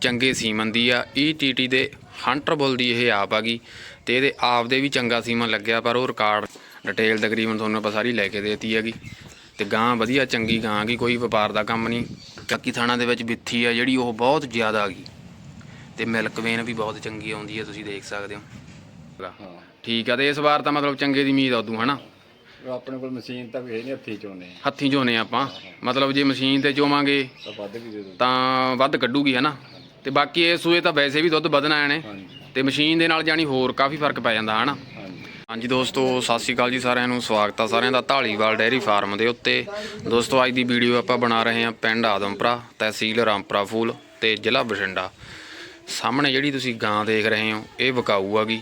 ਚੰਗੇ ਸੀਮਨ ਦੀ ਆ। ਈਟੀਟੀ ਦੇ ਹੰਟਰ ਬੁੱਲ ਦੀ ਇਹ ਆਪ ਆ ਗਈ ਤੇ ਇਹਦੇ ਆਪ ਦੇ ਵੀ ਚੰਗਾ ਸੀਮਨ ਲੱਗਿਆ ਪਰ ਉਹ ਰਿਕਾਰਡ ਡਿਟੇਲ ਤਕਰੀਬਨ ਤੁਹਾਨੂੰ ਆਪਾਂ ਸਾਰੀ ਲੈ ਕੇ ਦੇਤੀ ਹੈਗੀ। ਤੇ ਗਾਂ ਵਧੀਆ ਚੰਗੀ ਗਾਂ ਗੀ ਕੋਈ ਵਪਾਰ ਦਾ ਕੰਮ ਨਹੀਂ। ਚੱਕੀ ਥਾਣਾ ਦੇ ਵਿੱਚ ਬਿੱਥੀ ਆ ਜਿਹੜੀ ਉਹ ਬਹੁਤ ਜ਼ਿਆਦਾ ਗਈ। ਤੇ ਮਿਲਕ ਵੇਨ ਵੀ ਬਹੁਤ ਚੰਗੀ ਆਉਂਦੀ ਹੈ ਤੁਸੀਂ ਦੇਖ ਸਕਦੇ ਹੋ। ਠੀਕ ਆ ਤੇ ਇਸ ਵਾਰ ਤਾਂ ਮਤਲਬ ਚੰਗੇ ਦੀ ਉਮੀਦ ਉਦੋਂ ਹਨਾ? ਆਪਣੇ ਕੋਲ ਮਸ਼ੀਨ ਤਾਂ ਵੀ ਹੈ ਨਹੀਂ ਹੱਥੀ ਚੋਨੇ ਹੱਥੀਂ ਚੋਨੇ ਆਪਾਂ। ਮਤਲਬ ਜੇ ਮਸ਼ੀਨ ਤੇ ਚੋਵਾਂਗੇ ਤਾਂ ਵੱਧ ਕੱਢੂਗੀ ਹਨਾ? ਤੇ ਬਾਕੀ ਇਹ ਸੂਏ ਤਾਂ ਵੈਸੇ ਵੀ ਦੁੱਧ ਵਧਣਾ ਨੇ। ਤੇ ਮਸ਼ੀਨ ਦੇ ਨਾਲ ਜਾਨੀ ਹੋਰ ਕਾਫੀ ਫ਼ਰਕ ਪੈ ਜਾਂਦਾ ਹਨਾ? ਹਾਂਜੀ। ਹਾਂਜੀ ਦੋਸਤੋ ਸਤਿ ਸ਼੍ਰੀ ਅਕਾਲ ਜੀ ਸਾਰਿਆਂ ਨੂੰ ਸਵਾਗਤ ਆ ਸਾਰਿਆਂ ਦਾ ਢਾਲੀਵਾਲ ਡੈਰੀ ਫਾਰਮ ਦੇ ਉੱਤੇ। ਦੋਸਤੋ ਅੱਜ ਦੀ ਵੀਡੀਓ ਆਪਾਂ ਬਣਾ ਰਹੇ ਹਾਂ ਪਿੰਡ ਆਦਮਪੁਰਾ ਤਹਿਸੀਲ ਰਾਮਪੁਰਾ ਫੂਲ ਤੇ ਜ਼ਿਲ੍ਹਾ ਬਠਿੰਡਾ। ਸਾਹਮਣੇ ਜਿਹੜੀ ਤੁਸੀਂ ਗਾਂ ਦੇਖ ਰਹੇ ਹੋ ਇਹ ਵਿਕਾਊ ਹੈਗੀ।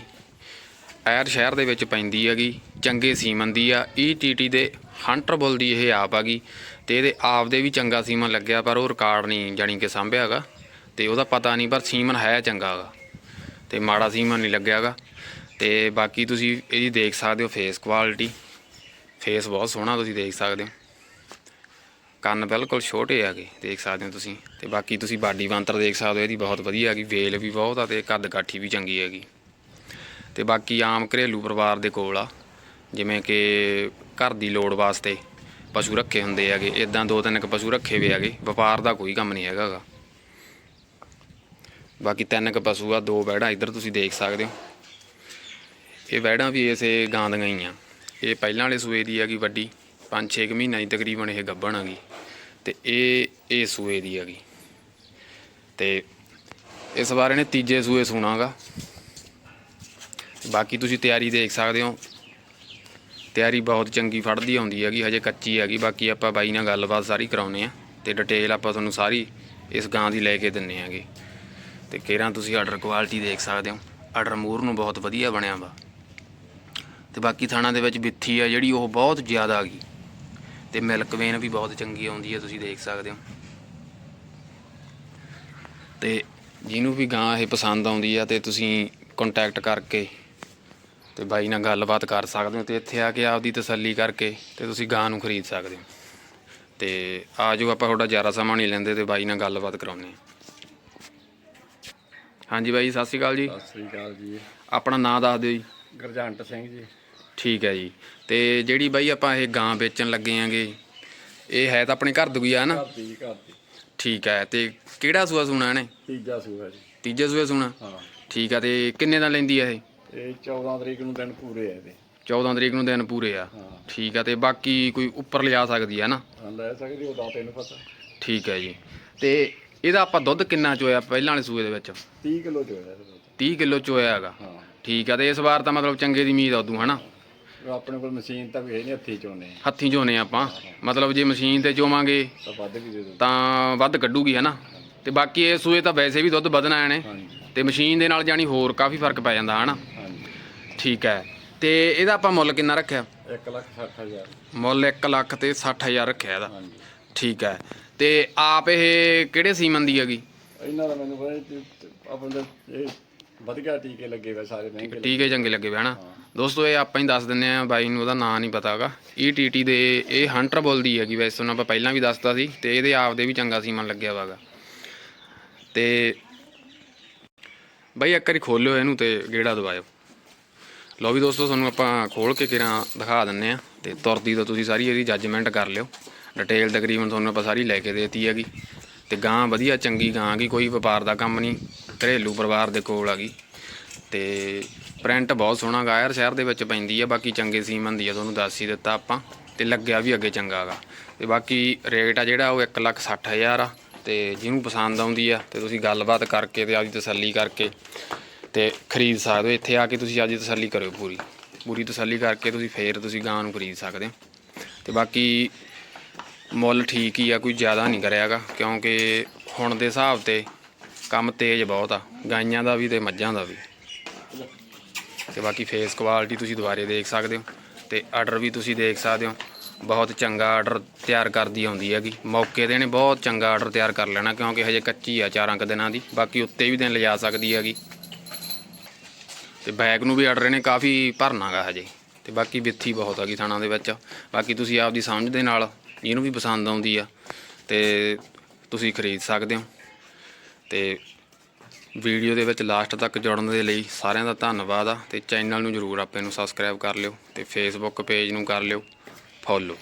ਐਰ ਸ਼ਹਿਰ ਦੇ ਵਿੱਚ ਪੈਂਦੀ ਹੈਗੀ ਚੰਗੇ ਸੀਮਨ ਦੀ ਆ। ਈਟੀਟੀ ਦੇ ਹੰਟਰ ਬੁੱਲ ਦੀ ਇਹ ਆਪ ਹੈਗੀ। ਤੇ ਇਹਦੇ ਆਪ ਦੇ ਵੀ ਚੰਗਾ ਸੀਮਨ ਲੱਗਿਆ ਪਰ ਉਹ ਰਿਕਾਰਡ ਨਹੀਂ ਜਾਣੀ ਕਿ ਸਾਂਭਿਆ ਹੈਗਾ। ਤੇ ਉਹਦਾ ਪਤਾ ਨਹੀਂ, ਪਰ ਸੀਮਨ ਹੈ ਚੰਗਾ ਹੈਗਾ ਤੇ ਮਾੜਾ ਸੀਮਨ ਨਹੀਂ ਲੱਗਿਆਗਾ। ਤੇ ਬਾਕੀ ਤੁਸੀਂ ਇਹਦੀ ਦੇਖ ਸਕਦੇ ਹੋ ਫੇਸ ਕੁਆਲਿਟੀ ਫੇਸ ਬਹੁਤ ਸੋਹਣਾ ਤੁਸੀਂ ਦੇਖ ਸਕਦੇ ਹੋ। ਕੰਨ ਬਿਲਕੁਲ ਛੋਟੇ ਹੈਗੇ, ਦੇਖ ਸਕਦੇ ਹੋ ਤੁਸੀਂ। ਤੇ ਬਾਕੀ ਤੁਸੀਂ ਬਾਡੀ ਬੰਤਰ ਦੇਖ ਸਕਦੇ ਹੋ, ਇਹਦੀ ਬਹੁਤ ਵਧੀਆ ਹੈਗੀ, ਵੇਲ ਵੀ ਬਹੁਤ ਆ ਤੇ ਕੱਦ ਕਾਠੀ ਵੀ ਚੰਗੀ ਹੈਗੀ। ਤੇ ਬਾਕੀ ਆਮ ਘਰੇਲੂ ਪਰਿਵਾਰ ਦੇ ਕੋਲ ਆ, ਜਿਵੇਂ ਕਿ ਘਰ ਦੀ ਲੋੜ ਵਾਸਤੇ ਪਸ਼ੂ ਰੱਖੇ ਹੁੰਦੇ ਹੈਗੇ ਇਦਾਂ ਦੋ ਤਿੰਨ ਕੁ ਪਸ਼ੂ ਰੱਖੇ ਹੋਏ ਹੈਗੇ, ਵਪਾਰ ਦਾ ਕੋਈ ਕੰਮ ਨਹੀਂ ਹੈਗਾ ਬਾਕੀ ਤਿੰਨ ਕੁ ਪਸ਼ੂ ਆ, ਦੋ ਵੈੜਾਂ ਇੱਧਰ ਤੁਸੀਂ ਦੇਖ ਸਕਦੇ ਹੋ। ਇਹ ਵੈੜਾਂ ਵੀ ਇਸੇ ਗਾਂ ਦੀਆਂ ਹੀ ਆ। ਇਹ ਪਹਿਲਾਂ ਵਾਲੇ ਸੂਏ ਦੀ ਹੈਗੀ ਵੱਡੀ 5-6 ਮਹੀਨਾ ਦੀ ਤਕਰੀਬਨ ਇਹ ਗੱਭਣ ਹੈਗੀ। ਤੇ ਇਹ ਇਹ ਸੂਏ ਦੀ ਹੈਗੀ। ਤੇ ਇਸ ਵਾਰ ਇਹਨੇ ਤੀਜੇ ਸੂਏ ਸੁਣਾਗਾ ਬਾਕੀ ਤੁਸੀਂ ਤਿਆਰੀ ਦੇਖ ਸਕਦੇ ਹੋ। ਤਿਆਰੀ ਬਹੁਤ ਚੰਗੀ ਫੜਦੀ ਆਉਂਦੀ ਹੈਗੀ, ਹਜੇ ਕੱਚੀ ਹੈਗੀ। ਬਾਕੀ ਆਪਾਂ ਬਾਈ ਨਾਲ ਗੱਲਬਾਤ ਸਾਰੀ ਕਰਾਉਨੇ ਆ ਤੇ ਡਿਟੇਲ ਆਪਾਂ ਤੁਹਾਨੂੰ ਸਾਰੀ ਇਸ ਗਾਂ ਦੀ ਲੈ ਕੇ ਦਿੰਨੇ ਆਗੇ ਤੇ ਕੇਰਾਂ ਤੁਸੀਂ ਆਰਡਰ ਕੁਆਲਿਟੀ ਦੇਖ ਸਕਦੇ ਹੋ। ਆਰਡਰ ਮੂਰ ਨੂੰ ਬਹੁਤ ਵਧੀਆ ਬਣਿਆ ਵਾ। ਤੇ ਬਾਕੀ ਥਾਣਾ ਦੇ ਵਿੱਚ ਬਿੱਥੀ ਆ ਜਿਹੜੀ, ਉਹ ਬਹੁਤ ਜ਼ਿਆਦਾ ਆ ਗਈ। ਤੇ ਮਿਲਕ ਵੇਨ ਵੀ ਬਹੁਤ ਚੰਗੀ ਆਉਂਦੀ ਹੈ ਤੁਸੀਂ ਦੇਖ ਸਕਦੇ ਹੋ। ਤੇ ਜਿਹਨੂੰ ਵੀ ਗਾਂ ਇਹ ਪਸੰਦ ਆਉਂਦੀ ਆ, ਤੇ ਤੁਸੀਂ ਕੰਟੈਕਟ ਕਰਕੇ ਤੇ ਬਾਈ ਨਾਲ ਗੱਲਬਾਤ ਕਰ ਸਕਦੇ ਹੋ। ਤੇ ਇੱਥੇ ਆ ਕੇ ਆਪਦੀ ਤਸੱਲੀ ਕਰਕੇ ਤੇ ਤੁਸੀਂ ਗਾਂ ਨੂੰ ਖਰੀਦ ਸਕਦੇ ਹੋ। ਤੇ ਆ ਜਾਓ, ਆਪਾਂ ਤੁਹਾਡਾ ਜ਼ਿਆਦਾ ਸਮਾਂ ਨਹੀਂ ਲੈਂਦੇ, ਤੇ ਬਾਈ ਨਾਲ ਗੱਲਬਾਤ ਕਰਾਉਂਦੇ ਹਾਂ। ਹਾਂਜੀ ਬਾਈ ਸਤਿ ਸ਼੍ਰੀ ਅਕਾਲ ਜੀ। ਸਤਿ ਸ੍ਰੀ ਅਕਾਲ ਜੀ। ਆਪਣਾ ਨਾਮ ਦੱਸ ਦਿਓ ਜੀ। ਗਰਜੰਟ ਸਿੰਘ ਜੀ। ਠੀਕ ਹੈ ਜੀ। ਤੇ ਜਿਹੜੀ ਬਾਈ ਆਪਾਂ ਇਹ ਗਾਂ ਵੇਚਣ ਲੱਗੇ ਆਂਗੇ ਇਹ ਹੈ ਤਾਂ ਆਪਣੇ ਘਰ ਦੀ ਆ ਨਾ? ਘਰ ਦੀ ਘਰ ਦੀ। ਠੀਕ ਹੈ ਤੇ ਕਿਹੜਾ ਸੂਆ ਸੁਣਾ ਇਹਨੇ? ਤੀਜਾ ਸੂਆ ਜੀ। ਤੀਜੇ ਸੂਆ ਸੁਣਾ? ਹਾਂ। ਠੀਕ ਆ ਤੇ ਕਿੰਨੇ ਦਾ ਲੈਂਦੀ ਆ ਇਹ? ਇਹ 14 ਤਰੀਕ ਨੂੰ ਦਿਨ ਪੂਰੇ ਆ ਇਹਦੇ। 14 ਤਰੀਕ ਨੂੰ ਦਿਨ ਪੂਰੇ ਆ। ਹਾਂ। ਠੀਕ ਆ ਤੇ ਬਾਕੀ ਕੋਈ ਉੱਪਰ ਲਿਜਾ ਸਕਦੀ ਆ ਨਾ? ਹਾਂ ਲੈ ਸਕਦੀ ਉਹ ਤਾਂ ਤੈਨੂੰ ਪਤਾ। ਠੀਕ ਹੈ ਜੀ। ਤੇ ਇਹਦਾ ਆਪਾਂ ਦੁੱਧ ਕਿੰਨਾ ਚੋਇਆ ਪਹਿਲਾਂ ਵਾਲੇ ਸੂਏ ਦੇ ਵਿੱਚ? 30 ਕਿਲੋ ਚ ਹੋਇਆ ਇਹਦੇ ਵਿੱਚ। 30 ਕਿਲੋ ਚੋਇਆ ਹੈਗਾ। ਹਾਂ। ਠੀਕ ਆ ਤੇ ਇਸ ਵਾਰ ਤਾਂ ਮਤਲਬ ਚੰਗੇ ਦੀ ਉਮੀਦ ਆ ਉਦੋਂ ਹਨਾ? ਆਪਣੇ ਕੋਲ ਮਸ਼ੀਨ ਤਾਂ ਵੀ ਹੈ ਨਹੀਂ। ਹੱਥੀ ਚੋਨੇ ਹੱਥੀਂ ਚੋਨੇ ਆਪਾਂ ਮਤਲਬ ਜੇ ਮਸ਼ੀਨ ਤੇ ਚੋਵਾਂਗੇ ਤਾਂ ਵੱਧ ਵੀ ਦੇ ਦੋ ਤਾਂ ਵੱਧ ਕੱਢੂਗੀ ਹਨਾ? ਤੇ ਬਾਕੀ ਇਹ ਸੂਏ ਤਾਂ ਵੈਸੇ ਵੀ ਦੁੱਧ ਵਧਣਾ ਨੇ। ਤੇ ਮਸ਼ੀਨ ਦੇ ਨਾਲ ਜਾਨੀ ਹੋਰ ਕਾਫੀ ਫ਼ਰਕ ਪੈ ਜਾਂਦਾ ਹਨਾ? ਠੀਕ ਹੈ। ਤੇ ਇਹਦਾ ਆਪਾਂ ਮੁੱਲ ਕਿੰਨਾ ਰੱਖਿਆ? 1 ਲੱਖ 60 ਹਜ਼ਾਰ। ਮੁੱਲ 1 ਲੱਖ ਤੇ 60000 ਰੱਖਿਆ ਇਹਦਾ। ਠੀਕ ਹੈ। ਤੇ ਆਪ ਇਹ ਕਿਹੜੇ ਸੀਮਨ ਦੀ ਹੈਗੀ? ਇਹਨਾਂ ਦਾ ਮੈਨੂੰ ਪਤਾ ਜੀ, ਆਪਣੇ ਦਾ ਇਹ ਵਧੀਆ ਟੀਕੇ ਲੱਗੇ ਹੋਏ ਸਾਰੇ ਮਹਿੰਗੇ। ਟੀਕੇ ਚੰਗੇ ਲੱਗੇ ਵੇ ਹਨਾ? ਦੋਸਤੋ ਇਹ ਆਪਾਂ ਹੀ ਦੱਸ ਦਿੰਨੇ ਆ ਬਾਈ ਨੂੰ ਉਹਦਾ ਨਾਂ ਨਹੀਂ ਪਤਾਗਾ ਈਟੀਟੀ ਦੇ ਇਹ ਹੰਟਰ ਬੁੱਲ ਦੀ ਹੈਗੀ ਵੈਸੇ ਉਹਨਾਂ ਆਪਾਂ ਪਹਿਲਾਂ ਵੀ ਦੱਸਤਾ ਸੀ ਤੇ ਇਹਦੇ ਆਪ ਦੇ ਵੀ ਚੰਗਾ ਸੀਮਨ ਲੱਗਿਆ ਵਾਗਾ ਤੇ ਬਾਈ ਇੱਕ ਵਾਰੀ ਖੋਲਿਓ ਇਹਨੂੰ ਤੇ ਗੇੜਾ ਦਵਾਇਓ ਲਓ ਵੀ ਦੋਸਤੋ ਤੁਹਾਨੂੰ ਆਪਾਂ ਖੋਲ ਕੇ ਕਿਰਾਂ ਦਿਖਾ ਦਿੰਨੇ ਆ ਤੇ ਤੁਰਦੀ ਤਾਂ ਤੁਸੀਂ ਸਾਰੀ ਇਹਦੀ ਜੱਜਮੈਂਟ ਕਰ ਲਿਓ। ਡਿਟੇਲ ਤਕਰੀਬਨ ਤੁਹਾਨੂੰ ਆਪਾਂ ਸਾਰੀ ਲੈ ਕੇ ਦੇਤੀ ਹੈਗੀ। ਤੇ ਗਾਂ ਵਧੀਆ, ਚੰਗੀ ਗਾਂ ਗੀ ਕੋਈ ਵਪਾਰ ਦਾ ਕੰਮ ਨਹੀਂ। ਘਰੇਲੂ ਪਰਿਵਾਰ ਦੇ ਕੋਲ ਹੈਗੀ। ਤੇ ਪ੍ਰਿੰਟ ਬਹੁਤ ਸੋਹਣਾ ਗਾਇਰ ਸ਼ਹਿਰ ਦੇ ਵਿੱਚ ਪੈਂਦੀ ਆ, ਬਾਕੀ ਚੰਗੇ ਸੀਮਨ ਦੀ ਆ, ਤੁਹਾਨੂੰ ਦੱਸ ਹੀ ਦਿੱਤਾ ਆਪਾਂ। ਤੇ ਲੱਗਿਆ ਵੀ ਅੱਗੇ ਚੰਗਾ ਗਾ। ਤੇ ਬਾਕੀ ਰੇਟ ਆ ਜਿਹੜਾ, ਉਹ 160000 ਆ। ਤੇ ਜਿਹਨੂੰ ਪਸੰਦ ਆਉਂਦੀ ਆ, ਤੇ ਤੁਸੀਂ ਗੱਲਬਾਤ ਕਰਕੇ ਤੇ ਆਪਦੀ ਤਸੱਲੀ ਕਰਕੇ ਤੇ ਖਰੀਦ ਸਕਦੇ ਹੋ। ਇੱਥੇ ਆ ਕੇ ਤੁਸੀਂ ਆਪਦੀ ਤਸੱਲੀ ਕਰਿਓ ਪੂਰੀ। ਪੂਰੀ ਤਸੱਲੀ ਕਰਕੇ ਤੁਸੀਂ ਫੇਰ ਤੁਸੀਂ ਗਾਂ ਨੂੰ ਖਰੀਦ ਸਕਦੇ ਹੋ। ਤੇ ਬਾਕੀ ਮੁੱਲ ਠੀਕ ਹੀ ਆ, ਕੋਈ ਜ਼ਿਆਦਾ ਨਹੀਂ ਕਰਿਆਗਾ, ਕਿਉਂਕਿ ਹੁਣ ਦੇ ਹਿਸਾਬ ਤੇ ਕੰਮ ਤੇਜ਼ ਬਹੁਤ ਆ, ਗਾਈਆਂ ਦਾ ਵੀ ਤੇ ਮੱਝਾਂ ਦਾ ਵੀ। ਤੇ ਬਾਕੀ ਫੇਸ ਕੁਆਲਿਟੀ ਤੁਸੀਂ ਦੁਬਾਰੇ ਦੇਖ ਸਕਦੇ ਹੋ, ਤੇ ਆਰਡਰ ਵੀ ਤੁਸੀਂ ਦੇਖ ਸਕਦੇ ਹੋ, ਬਹੁਤ ਚੰਗਾ ਆਰਡਰ ਤਿਆਰ ਕਰਦੀ ਆਉਂਦੀ ਹੈਗੀ। ਮੌਕੇ ਤੇ ਨੇ ਬਹੁਤ ਚੰਗਾ ਆਰਡਰ ਤਿਆਰ ਕਰ ਲੈਣਾ, ਕਿਉਂਕਿ ਹਜੇ ਕੱਚੀ ਆ ਚਾਰਾਂ ਕੁ ਦਿਨਾਂ ਦੀ, ਬਾਕੀ ਉੱਤੇ ਵੀ ਦਿਨ ਲਿਜਾ ਸਕਦੀ ਹੈਗੀ। ਤੇ ਬੈਗ ਨੂੰ ਵੀ ਆਰਡਰ ਨੇ ਕਾਫੀ ਭਰਨਾਗਾ ਹਜੇ, ਤੇ ਬਾਕੀ ਵਿੱਥੀ ਬਹੁਤ ਹੈਗੀ ਥਾਣਾ ਦੇ ਵਿੱਚ। ਬਾਕੀ ਤੁਸੀਂ ਆਪਦੀ ਸਮਝ ਦੇ ਨਾਲ ਜਿਹਨੂੰ ਵੀ ਪਸੰਦ ਆਉਂਦੀ ਆ ਤੇ ਤੁਸੀਂ ਖਰੀਦ ਸਕਦੇ ਹੋ। ਤੇ ਵੀਡੀਓ ਦੇ ਵਿੱਚ ਲਾਸਟ ਤੱਕ ਜੁੜਨ ਦੇ ਲਈ ਸਾਰਿਆਂ ਦਾ ਧੰਨਵਾਦ ਆ ਤੇ ਚੈਨਲ ਨੂੰ ਜਰੂਰ ਆਪੇ ਨੂੰ ਸਬਸਕ੍ਰਾਈਬ ਕਰ ਲਿਓ ਤੇ ਫੇਸਬੁੱਕ ਪੇਜ ਨੂੰ ਕਰ ਲਿਓ। ਫੋਲੋ